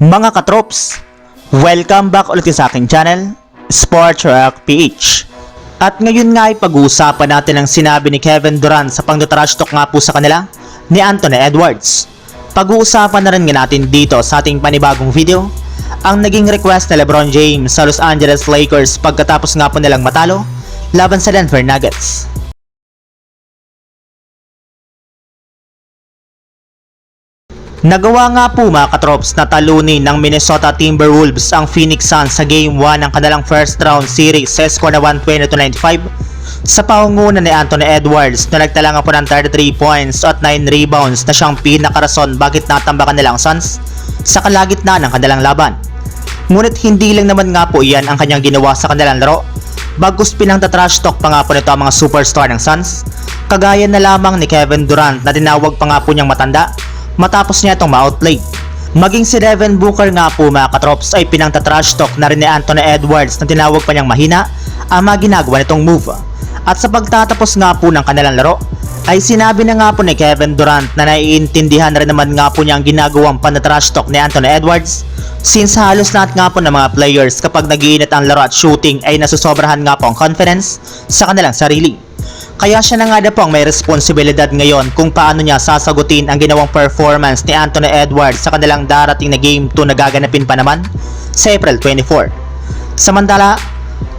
Mga katrops, welcome back ulit sa aking channel, Sports Rock PH. At ngayon nga ay pag-uusapan natin ang sinabi ni Kevin Durant sa pangdatrash talk nga po sa kanila ni Anthony Edwards. Pag-uusapan na rin nga natin dito sa ating panibagong video ang naging request ni Lebron James sa Los Angeles Lakers pagkatapos nga po nilang matalo laban sa Denver Nuggets. Nagawa nga po mga katrops na talunin ng Minnesota Timberwolves ang Phoenix Suns sa Game 1 ng kanilang first round series sa score na 120-95 sa pangunguna ni Anthony Edwards na nagtala nga po ng 33 points at 9 rebounds na siyang pinakarason bakit natambakan nilang Suns sa kalagitnaan ng kanilang laban. Ngunit hindi lang naman nga po iyan ang kanyang ginawa sa kanilang laro. Bagus pinang trash talk pa nga po nito ang mga superstar ng Suns, kagaya na lamang ni Kevin Durant na tinawag pa nga po niyang matanda matapos niya itong ma-outplay. Maging si Devin Booker nga po mga katrops ay pinang-trash talk na rin ni Anthony Edwards na tinawag pa niyang mahina ang mga ginagawa nitong move. At sa pagtatapos nga po ng kanilang laro, ay sinabi na nga po ni Kevin Durant na naiintindihan rin naman nga po niya ang ginagawang pan-trash talk ni Anthony Edwards since halos lahat nga po ng mga players kapag nagiinit ang laro at shooting ay nasusobrahan nga po ang confidence sa kanilang sarili. Kaya siya na nga na po ang may responsibilidad ngayon kung paano niya sasagutin ang ginawang performance ni Anthony Edwards sa kanilang darating na Game 2 na gaganapin pa naman sa April 24. Samantala,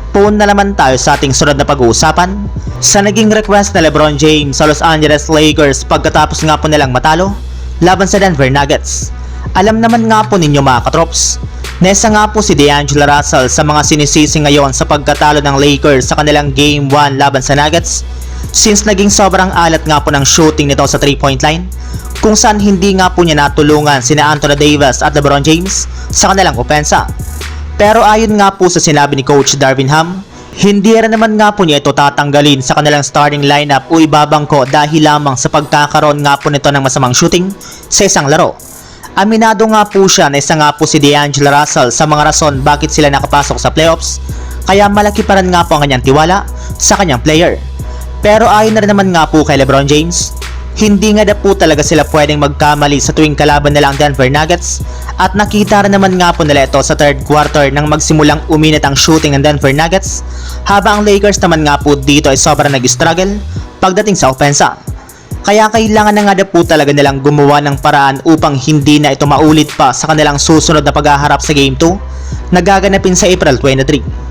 puun na naman tayo sa ating sunod na pag-uusapan sa naging request na Lebron James sa Los Angeles Lakers pagkatapos nga po nilang matalo laban sa Denver Nuggets. Alam naman nga po ninyo mga katrops, Nesa nga po si D'Angelo Russell sa mga sinisisi ngayon sa pagkatalo ng Lakers sa kanilang Game 1 laban sa Nuggets since naging sobrang alat nga po ng shooting nito sa 3-point line kung saan hindi nga po niya natulungan sina Anthony Davis at LeBron James sa kanilang opensa. Pero ayon nga po sa sinabi ni Coach Darvin Ham, hindi rin naman nga po niya ito tatanggalin sa kanilang starting lineup o ibabangko dahil lamang sa pagkakaroon nga po nito ng masamang shooting sa isang laro. Aminado nga po siya na isa nga po si D'Angelo Russell sa mga rason bakit sila nakapasok sa playoffs kaya malaki pa rin nga po ang kanyang tiwala sa kanyang player. Pero ayon na rin naman nga po kay Lebron James, hindi nga na po talaga sila pwedeng magkamali sa tuwing kalaban nila ang Denver Nuggets at nakita rin naman nga po nila ito sa third quarter nang magsimulang uminit ang shooting ng Denver Nuggets habang ang Lakers naman nga po dito ay sobrang nag-struggle pagdating sa opensa. Kaya kailangan na nga na po talaga nilang gumawa ng paraan upang hindi na ito maulit pa sa kanilang susunod na paghaharap sa Game 2 na gaganapin sa April 23.